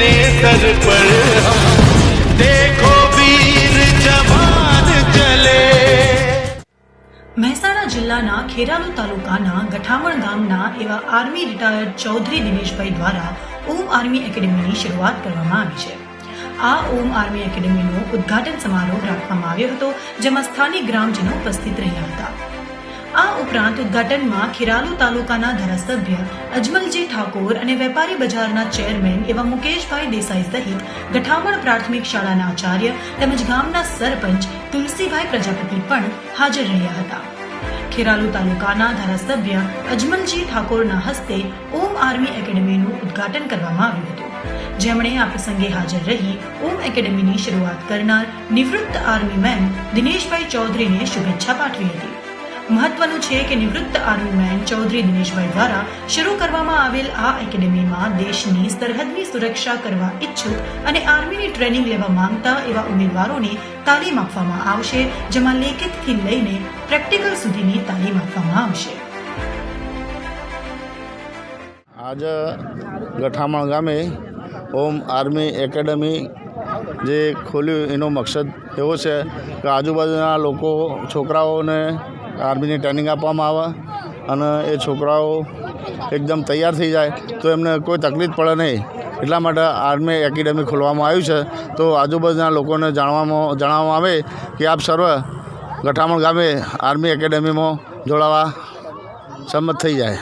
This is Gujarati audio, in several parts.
स्तर पर हम देखो वीर जवान चले મહેસાણા જિલ્લાના ખેરાલુ તાલુકાના ગઠામણ ગામના એવા આર્મી રિટાયર્ડ ચૌધરી દિનેશભાઈ દ્વારા ઓમ આર્મી એકેડેમીની શરૂઆત કરવામાં આવી છે આ ઓમ આર્મી એકેડેમીનો ઉદ્ઘાટન સમારોહ રાખવામાં આવ્યો હતો જેમાં સ્થાનિક ગ્રામજનો ઉપસ્થિત રહ્યા હતા આ ઉપરાંત ઉદ્ઘાટનમાં ખીરાલુ તાલુકાના ધારાસભ્ય અજમલજી ઠાકોર અને વેપારી બજારના ચેરમેન એવા મુકેશભાઈ દેસાઈ સહિત ગઠામણ પ્રાથમિક શાળાના આચાર્ય તેમજ ગામના સરપંચ તુલસીભાઈ પ્રજાપતિ પણ હાજર રહ્યા હતા. ખેરાલુ તાલુકાના ધારાસભ્ય અજમલજી ઠાકોરના હસ્તે ઓમ આર્મી એકેડેમીનું ઉદ્ઘાટન કરવામાં આવ્યું હતું. જેમણે આ પ્રસંગે હાજર રહી ઓમ એકેડેમીની શરૂઆત કરનાર નિવૃત્ત આર્મી મેન દિનેશભાઈ ચૌધરીને શુભેચ્છા પાઠવી હતી. મહત્વનું છે કે નિવૃત્ત આર્મી મેન ચૌધરી દિનેશભાઈ દ્વારા શરૂ કરવામાં આવેલ આ એકેડેમીમાં દેશની સરહદની સુરક્ષા કરવા ઈચ્છુક અને આર્મીની ટ્રેનિંગ લેવા માંગતા એવા ઉમેદવારોને તાલીમ આપવામાં આવશે, જેમાં લેખિતથી લઈને પ્રેક્ટિકલ સુધીની તાલીમ આપવામાં આવશે. આજે ગઠામણ ગામે ઓમ આર્મી એકેડમી જે ખોલ્યું એનો મકસદ એવો છે કે આજુબાજુના લોકો, છોકરાઓને આર્મીની ટ્રેનિંગ આપવામાં આવે અને એ છોકરાઓ એકદમ તૈયાર થઈ જાય, તો એમને કોઈ તકલીફ પડે નહીં. એટલા માટે આર્મી એકેડમી ખોલવામાં આવ્યું છે. તો આજુબાજુના લોકોને જાણવામાં, જણાવવામાં આવે કે આપ સર્વ ગઠામણ ગામે આર્મી એકેડમીમાં જોડાવા સંમત થઈ જાય.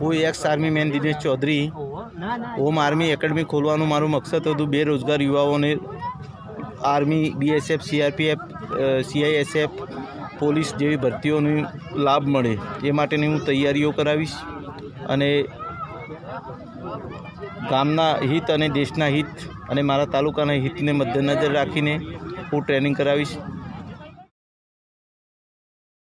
હું ex army man Dinesh Chaudhary. Home army academy ખોલવાનું મારું મકસદ હતું બેરોજગાર યુવાઓને army BSF CRPF CISF police જેવી ભરતીઓની લાભ મળે એ માટેની હું તૈયારીઓ કરાવીશ અને ગામના હિત અને દેશના હિત અને મારા તાલુકાના હિતને મધ્યનજર રાખીને હું ટ્રેનિંગ કરાવીશ.